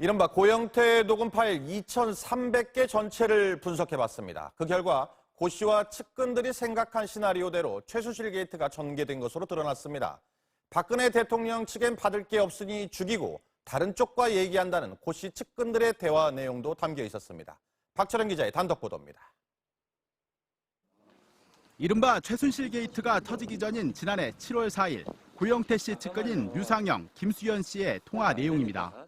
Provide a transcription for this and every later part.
이른바 고영태 녹음 파일 2,300개 전체를 분석해봤습니다. 그 결과 고 씨와 측근들이 생각한 시나리오대로 최순실 게이트가 전개된 것으로 드러났습니다. 박근혜 대통령 측엔 받을 게 없으니 죽이고 다른 쪽과 얘기한다는 고 씨 측근들의 대화 내용도 담겨 있었습니다. 박철현 기자의 단독 보도입니다. 이른바 최순실 게이트가 터지기 전인 지난해 7월 4일 고영태 씨 측근인 유상영, 김수현 씨의 통화 내용입니다.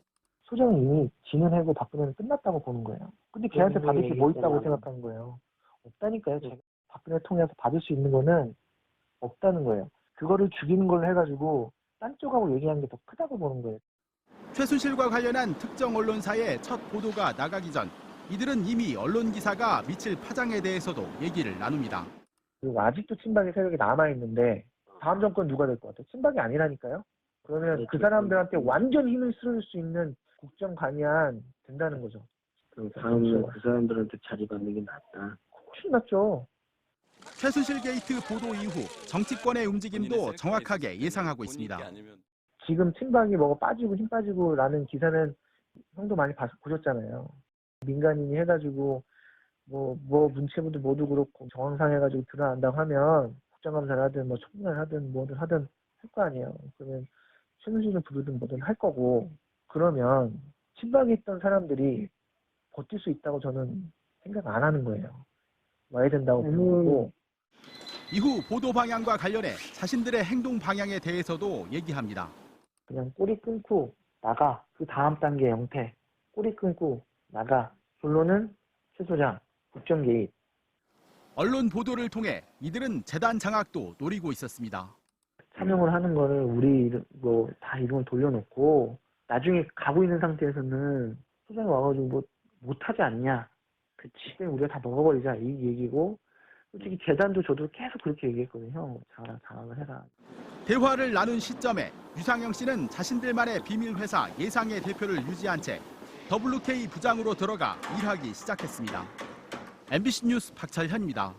소장이 이미 진은하고 박근혜는 끝났다고 보는 거예요. 근데 걔한테 받을 게 뭐 있다고 생각하는 거예요. 없다니까요. 제가 박근혜 통해서 받을 수 있는 거는 없다는 거예요. 그거를 죽이는 걸로 해가지고 딴 쪽하고 얘기하는 게 더 크다고 보는 거예요. 최순실과 관련한 특정 언론사의 첫 보도가 나가기 전 이들은 이미 언론 기사가 미칠 파장에 대해서도 얘기를 나눕니다. 그리고 아직도 친박의 세력이 남아있는데 다음 정권 누가 될 것 같아요? 친박이 아니라니까요? 그러면 그 사람들한테 완전 힘을 실을 수 있는 국정관이안 된다는 거죠. 그럼 다음은 그 사람들한테 자리 받는 게 낫다. 훨씬 낫죠. 최순실 게이트 보도 이후 정치권의 움직임도 정확하게 예상하고 있습니다. 지금 친박이 뭐가 빠지고 힘 빠지고 라는 기사는 형도 많이 봤, 보셨잖아요. 민간인이 해가지고 뭐, 뭐 문체부도 모두 그렇고 정황상 해가지고 드러난다고 하면 국정감사를 하든 뭐 청문회를 하든 뭐든 하든 할 거 아니에요. 그러면 최순실을 부르든 뭐든 할 거고 그러면 친박에 있던 사람들이 버틸 수 있다고 저는 생각 안 하는 거예요. 와야 된다고 보고 이후 보도 방향과 관련해 자신들의 행동 방향에 대해서도 얘기합니다. 그냥 꼬리 끊고 나가. 그 다음 단계 형태. 꼬리 끊고 나가. 결론은 최 소장 국정 개입. 언론 보도를 통해 이들은 재단 장악도 노리고 있었습니다. 참여를 하는 거를 우리 뭐 다 이름을 돌려놓고 나중에 가고 있는 상태에서는 소장이 와가지고 뭐 못하지 않냐. 그치. 우리가 다 먹어버리자 이 얘기고 솔직히 재단도 저도 계속 그렇게 얘기했거든요. 자, 장악을 해라. 대화를 나눈 시점에 유상영 씨는 자신들만의 비밀 회사 예상의 대표를 유지한 채 WK 부장으로 들어가 일하기 시작했습니다. MBC 뉴스 박철현입니다.